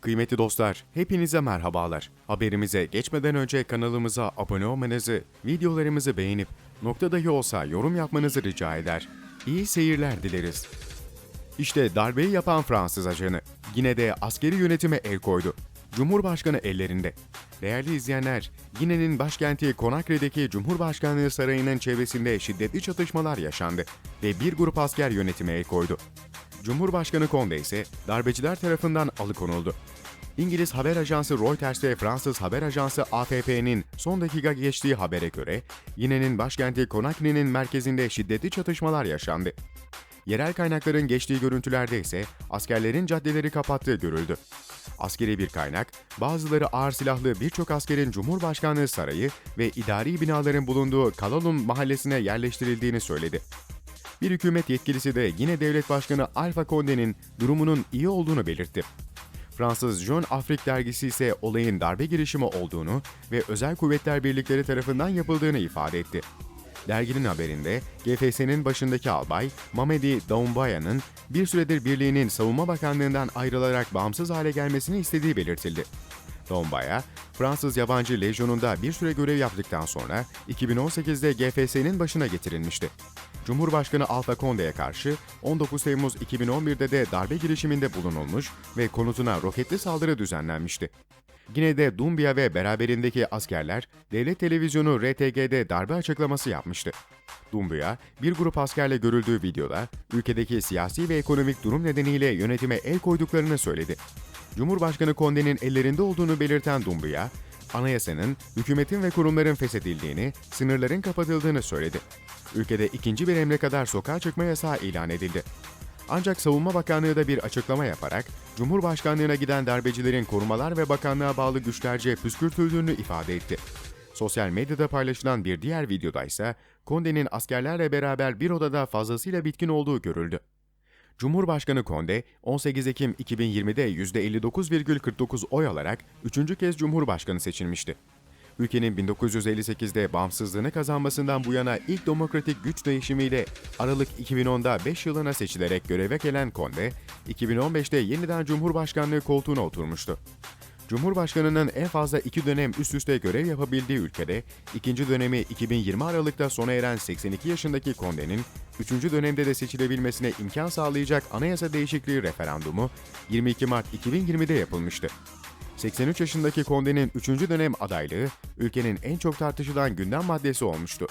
Kıymetli dostlar, hepinize merhabalar. Haberimize geçmeden önce kanalımıza abone olmanızı, videolarımızı beğenip nokta dahi olsa yorum yapmanızı rica eder. İyi seyirler dileriz. İşte darbeyi yapan Fransız ajanı yine de askeri yönetime el koydu. Cumhurbaşkanı ellerinde. Değerli izleyenler, Gine'nin başkenti Conakry'deki Cumhurbaşkanlığı Sarayı'nın çevresinde şiddetli çatışmalar yaşandı ve bir grup asker yönetime el koydu. Cumhurbaşkanı Conde ise darbeciler tarafından alıkonuldu. İngiliz haber ajansı Reuters ve Fransız haber ajansı AFP'nin son dakika geçtiği habere göre, Gine'nin başkenti Conakry'nin merkezinde şiddetli çatışmalar yaşandı. Yerel kaynakların geçtiği görüntülerde ise askerlerin caddeleri kapattığı görüldü. Askeri bir kaynak, bazıları ağır silahlı birçok askerin Cumhurbaşkanlığı sarayı ve idari binaların bulunduğu Kalalum mahallesine yerleştirildiğini söyledi. Bir hükümet yetkilisi de yine devlet başkanı Alpha Conde'nin durumunun iyi olduğunu belirtti. Fransız Jeune Afrique dergisi ise olayın darbe girişimi olduğunu ve özel kuvvetler birlikleri tarafından yapıldığını ifade etti. Derginin haberinde GFS'nin başındaki albay Mamedi Daumbaya'nın bir süredir birliğinin savunma bakanlığından ayrılarak bağımsız hale gelmesini istediği belirtildi. Dombaya, Fransız Yabancı Lejyonu'nda bir süre görev yaptıktan sonra 2018'de GFS'nin başına getirilmişti. Cumhurbaşkanı Alpha Conde'ye karşı 19 Temmuz 2011'de de darbe girişiminde bulunulmuş ve konutuna roketli saldırı düzenlenmişti. Yine de Dumbia ve beraberindeki askerler devlet televizyonu RTG'de darbe açıklaması yapmıştı. Dumbia, bir grup askerle görüldüğü videoda ülkedeki siyasi ve ekonomik durum nedeniyle yönetime el koyduklarını söyledi. Cumhurbaşkanı Conde'nin ellerinde olduğunu belirten Dumbia, anayasanın, hükümetin ve kurumların feshedildiğini, sınırların kapatıldığını söyledi. Ülkede ikinci bir emre kadar sokağa çıkma yasağı ilan edildi. Ancak Savunma Bakanlığı da bir açıklama yaparak, Cumhurbaşkanlığına giden darbecilerin korumalar ve bakanlığa bağlı güçlerce püskürtüldüğünü ifade etti. Sosyal medyada paylaşılan bir diğer videoda ise Conde'nin askerlerle beraber bir odada fazlasıyla bitkin olduğu görüldü. Cumhurbaşkanı Conde, 18 Ekim 2020'de %59,49 oy alarak üçüncü kez Cumhurbaşkanı seçilmişti. Ülkenin 1958'de bağımsızlığını kazanmasından bu yana ilk demokratik güç değişimiyle Aralık 2010'da 5 yılına seçilerek göreve gelen Conde, 2015'te yeniden Cumhurbaşkanlığı koltuğuna oturmuştu. Cumhurbaşkanının en fazla iki dönem üst üste görev yapabildiği ülkede, ikinci dönemi 2020 Aralık'ta sona eren 82 yaşındaki Conde'nin, üçüncü dönemde de seçilebilmesine imkan sağlayacak anayasa değişikliği referandumu 22 Mart 2020'de yapılmıştı. 83 yaşındaki Conde'nin 3. dönem adaylığı ülkenin en çok tartışılan gündem maddesi olmuştu.